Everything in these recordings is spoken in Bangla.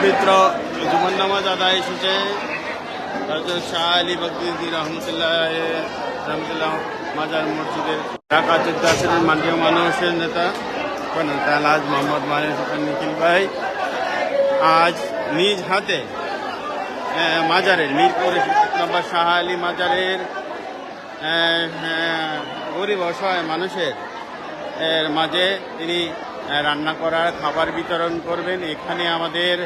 পবিত্র জুমার নামাজ আদায় এসেছে। হজরত শাহ আলী বকরিদি রহমতুল্লাহ রহমতুল্লাহ মাজার মসজিদের ঢাকা চোদ্দ আসনের মাননীয় মানুষের নেতা নেতা আলহাজ মোহাম্মদ মানিক হোসেন নিখিল ভাই, আজ নিজ হাতে মাজারের মিরপুর নম্বর শাহ আলী মাজারের গরিব অসহায় মানুষের মাঝে তিনি রান্না করার খাবার বিতরণ করবেন। এখানে আমাদের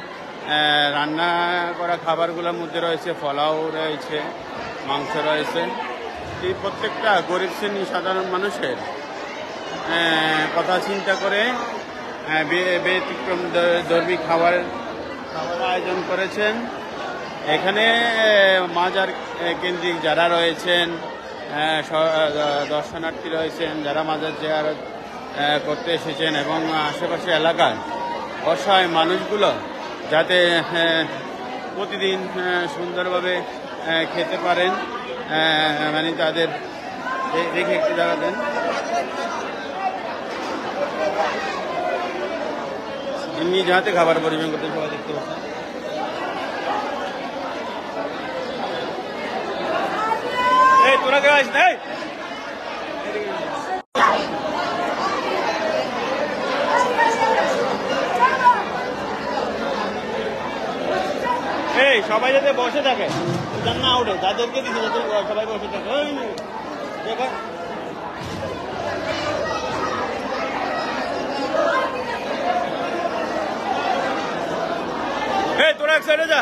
রান্না করা খাবারগুলোর মধ্যে রয়েছে ফলাও রয়েছে মাংস রয়েছে। এই প্রত্যেকটা গরিব শ্রেণি সাধারণ মানুষের কথা চিন্তা করে ব্যতিক্রম ধর্মী খাবার খাবার আয়োজন করেছেন। এখানে মাজার কেন্দ্রিক যারা রয়েছেন দর্শনার্থী রয়েছেন যারা মাজার জিয়ারত আহ, করতে এসেছেন এবং আশেপাশে এলাকার অসহায় মানুষগুলো যাতে প্রতিদিন সুন্দরভাবে খেতে পারেন মানে তাদের দেখে একটু জায়গা দেন এমনি যাতে খাবার পরিবেশন করতে সবাই দেখতে পাচ্ছেন। তোরা কে আসিস সবাই যাতে বসে থাকে। যার না তাদেরকে দিচ্ছে যাতে সবাই বসে থাকে। তোরা এক সাইডে যা।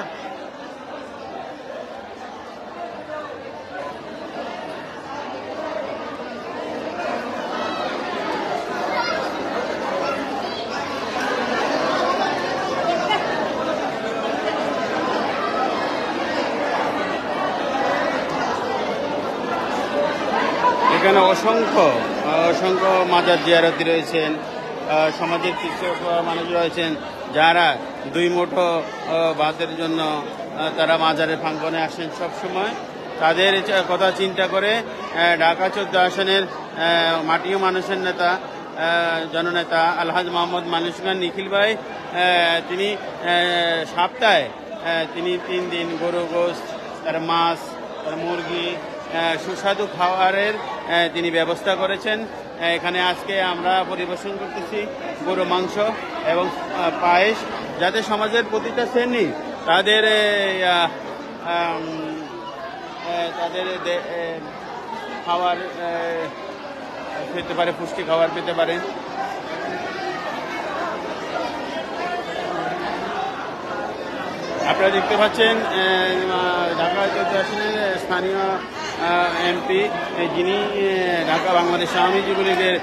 এখানে অসংখ্য অসংখ্য মাজার জিয়ারতি রয়েছেন সমাজের কিছু মানুষ রয়েছেন যারা দুই মুঠো ভাতের জন্য তারা মাজারের প্রাঙ্গনে আসেন সব সময় তাদের কথা চিন্তা করে ঢাকা চোদ্দ আসনের মাটিও মানুষের নেতা জননেতা আলহাজ মোহাম্মদ মানুষ খান নিখিল ভাই তিনি সপ্তাহে তিনি তিন দিন গরু, গোস্ত, তার মাছ, তার মুরগি সুস্বাদু খাবারের তিনি ব্যবস্থা করেছেন। এখানে আজকে আমরা পরিবেশন করতেছি গরু মাংস এবং পায়েস। যাতে সমাজের প্রতিটা শ্রেণি তাদের তাদের আহ, খেতে পারে পুষ্টি খাবার পেতে পারে। আপনারা দেখতে পাচ্ছেন ঢাকা চৌদ্দ স্থানীয় এমপি যিনি ঢাকা বাংলাদেশ স্বামী যুবলীগের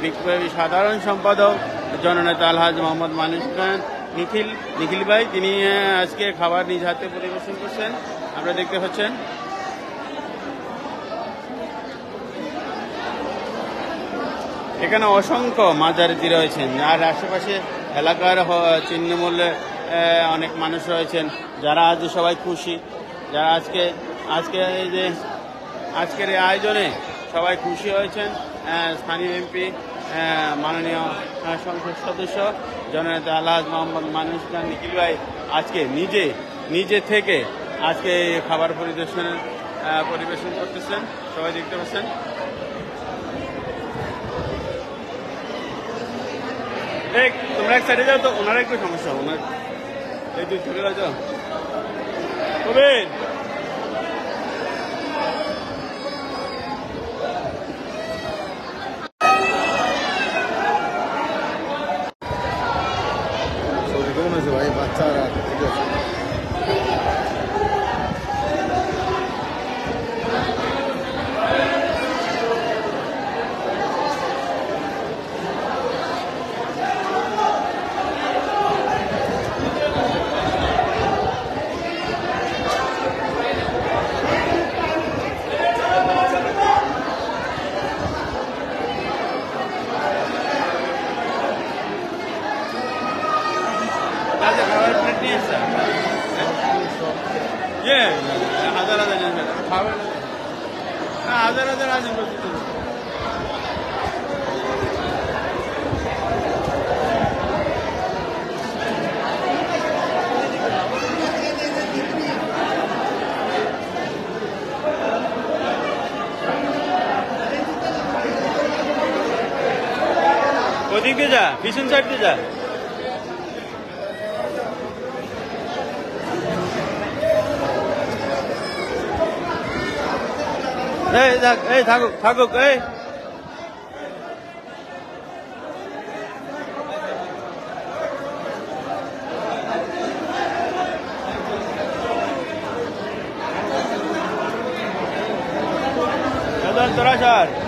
বিপ্লবী সাধারণ সম্পাদক, জননেতা আলহাজ মোহাম্মদ মানুষ খান নিখিল নিখিল ভাই, তিনি আজকে খাবার নিজ হাতে পরিবেশন করছেন। আপনারা দেখতে পাচ্ছেন। এখানে অসংখ্য মাজারিতি রয়েছেন, আর আশেপাশে এলাকার হ- অনেক মানুষ রয়েছেন, যারা আজ সবাই খুশি, যারা আজকে আজকে এই যে আজকের এই আয়োজনে সবাই খুশি হয়েছেন স্থানীয় এমপি মাননীয় সংসদ সদস্য, জননেতা আলহাজ মোহাম্মদ মানুষ খান, নিখিল ভাই আজকে নিজে নিজে থেকে আজকে খাবার পরিবেশনের পরিবেশন করতেছেন। সবাই দেখতে পাচ্ছেন। তোমরা এক সাইডে যাও তো ওনার একটু সমস্যা, ওনার এই তুই চলে যাও কবে দেন হাজার হাজার আসবেন খাবেন না হাজার হাজার আসবেন ওদিকে যা পিছন সাইডে যা। পিছন সাইড দিয়ে যা এই থাক এই থাকুক থাকুক এই চল তোরা সর